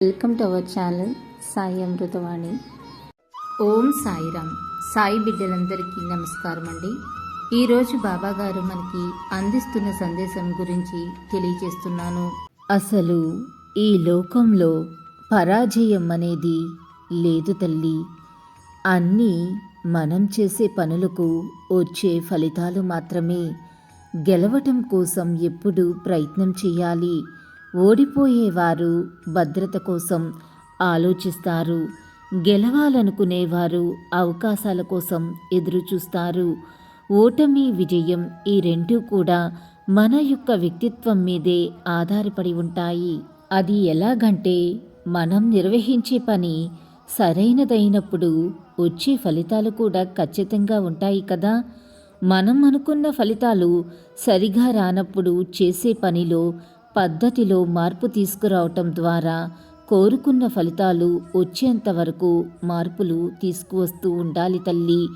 Welcome to our channel Sai Amritavani ఓం సాయిరామ్. సాయి బిడ్డలందరికీ నమస్కారం అండి. ఈరోజు బాబాగారు మనకి అందిస్తున్న సందేశం గురించి తెలియజేస్తున్నాను. అసలు ఈ లోకంలో పరాజయం అనేది లేదు తల్లి. అన్నీ మనం చేసే పనులకు వచ్చే ఫలితాలు మాత్రమే గెలవటం కోసం ఎప్పుడు ప్రయత్నం చేయాలి. ఓడిపోయేవారు భద్రత కోసం ఆలోచిస్తారు. గెలవాలనుకునేవారు అవకాశాల కోసం ఎదురుచూస్తారు. ఓటమి విజయం ఈ రెండూ కూడా మన యొక్క వ్యక్తిత్వం మీదే ఆధారపడి ఉంటాయి. అది ఎలాగంటే మనం నిర్వహించే పని సరైనదైనప్పుడు వచ్చే ఫలితాలు కూడా ఖచ్చితంగా ఉంటాయి కదా. మనం అనుకున్న ఫలితాలు సరిగా రానప్పుడు చేసే పనిలో పద్ధతిలో మార్పు తీసుకురావటం ద్వారా కోరుకున్న ఫలితాలు వచ్చేంత వరకు మార్పులు తీసుకువస్తూ ఉండాలి తల్లి.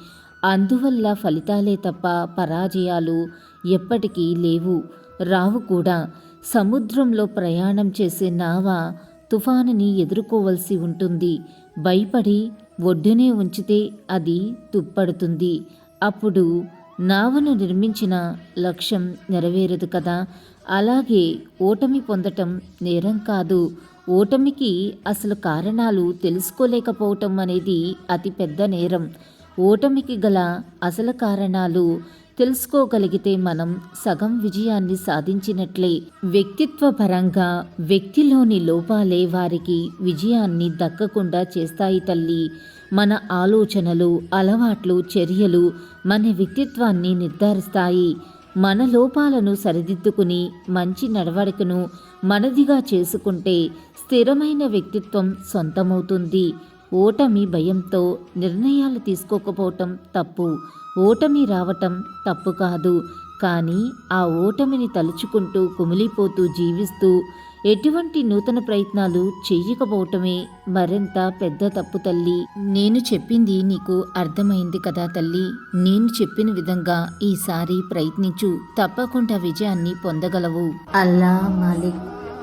అందువల్ల ఫలితాలే తప్ప పరాజయాలు ఎప్పటికీ లేవు. రావు కూడా సముద్రంలో ప్రయాణం చేసే నావ తుఫానుని ఎదుర్కోవలసి ఉంటుంది. భయపడి ఒడ్డునే ఉంచితే అది తుప్పడుతుంది. అప్పుడు నావను నిర్మించిన లక్ష్యం నెరవేరదు కదా. అలాగే ఓటమి పొందటం నేరం కాదు. ఓటమికి అసలు కారణాలు తెలుసుకోలేకపోవటం అనేది అతిపెద్ద నేరం. ఓటమికి గల అసలు కారణాలు తెలుసుకోగలిగితే మనం సగం విజయాన్ని సాధించినట్లే. వ్యక్తిత్వ పరంగా వ్యక్తిలోని లోపాలే వారికి విజయాన్ని దక్కకుండా చేస్తాయి తల్లి. మన ఆలోచనలు అలవాట్లు చర్యలు మన వ్యక్తిత్వాన్ని నిర్ధారిస్తాయి. మన లోపాలను సరిదిద్దుకుని మంచి నడవడికను మనదిగా చేసుకుంటే స్థిరమైన వ్యక్తిత్వం సొంతమవుతుంది. ఓటమి భయంతో నిర్ణయాలు తీసుకోకపోవటం తప్పు. ఓటమి రావటం తప్పు కాదు. కానీ ఆ ఓటమిని తలుచుకుంటూ కుమిలిపోతూ జీవిస్తూ ఎటువంటి నూతన ప్రయత్నాలు చెయ్యకపోవటమే మరింత పెద్ద తప్పు తల్లి. నేను చెప్పింది నీకు అర్థమైంది కదా తల్లి. నేను చెప్పిన విధంగా ఈసారి ప్రయత్నించు. తప్పకుండా విజయాన్ని పొందగలవు. అల్లా మాలిక్.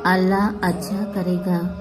అల్లా అచ్చా కరేగా.